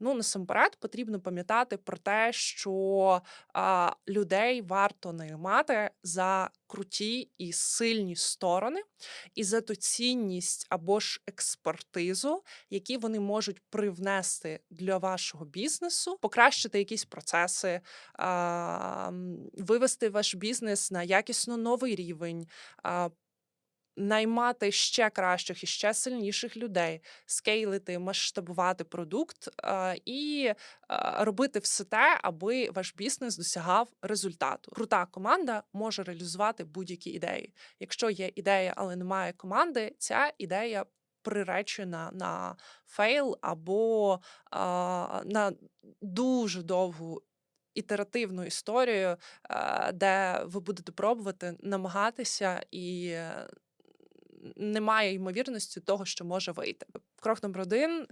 Ну, насамперед, потрібно пам'ятати про те, що а, людей варто наймати за круті і сильні сторони, і за ту цінність або ж експертизу, які вони можуть привнести для вашого бізнесу, покращити якісь процеси, а, вивести ваш бізнес на якісно новий рівень. а, Наймати ще кращих і ще сильніших людей, скейлити, масштабувати продукт а, і а, робити все те, аби ваш бізнес досягав результату. Крута команда може реалізувати будь-які ідеї. Якщо є ідея, але немає команди, ця ідея приречена на фейл або а, на дуже довгу. Ітеративну історію, е, де ви будете пробувати намагатися і е, немає ймовірності того, що може вийти. Крок номер один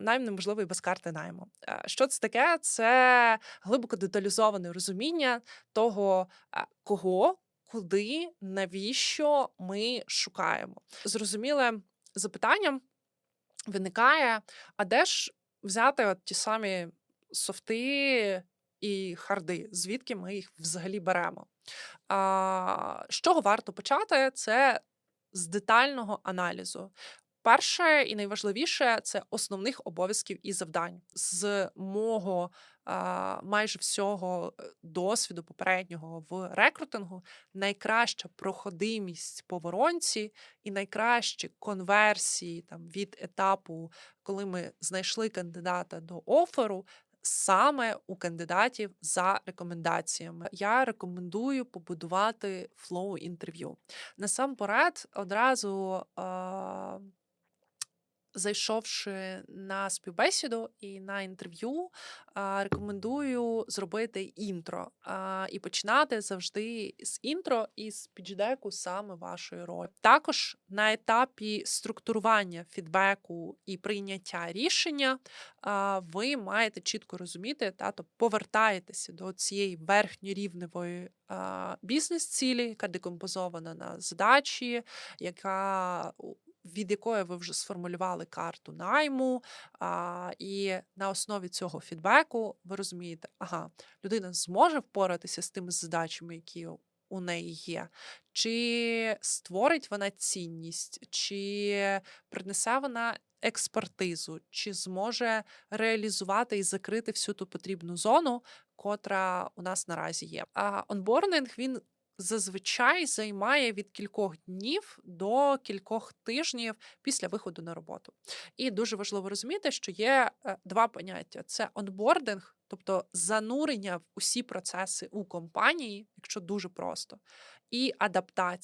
найм неможливий без карти найму. Що це таке? Це глибоко деталізоване розуміння того, кого, куди, навіщо ми шукаємо. Зрозуміле запитання виникає: а де ж взяти от ті самі софти і харди, звідки ми їх взагалі беремо? А, з чого варто почати? Це з детального аналізу. Перше і найважливіше це основних обов'язків і завдань. З мого а, майже всього е, досвіду попереднього в рекрутингу найкраща проходимість по воронці і найкращі конверсії там від етапу, коли ми знайшли кандидата до оферу. Саме у кандидатів за рекомендаціями я рекомендую побудувати флоу інтерв'ю. Насамперед, одразу а, зайшовши на співбесіду і на інтерв'ю, рекомендую зробити інтро і починати завжди з інтро і з підждеку саме вашої ролі. Також на етапі структурування фідбеку і прийняття рішення ви маєте чітко розуміти, та, то повертаєтеся до цієї верхньорівневої бізнес-цілі, яка декомпозована на задачі, яка від якої ви вже сформулювали карту найму, а, і на основі цього фідбеку ви розумієте, ага, людина зможе впоратися з тими задачами, які у- неї є, чи створить вона цінність, чи принесе вона експертизу, чи зможе реалізувати і закрити всю ту потрібну зону, котра у нас наразі є. А онбординг він зазвичай займає від кількох днів до кількох тижнів після виходу на роботу. І дуже важливо розуміти, що є е, два поняття: це онбординг, тобто занурення в усі процеси у компанії, якщо дуже просто, і адаптація.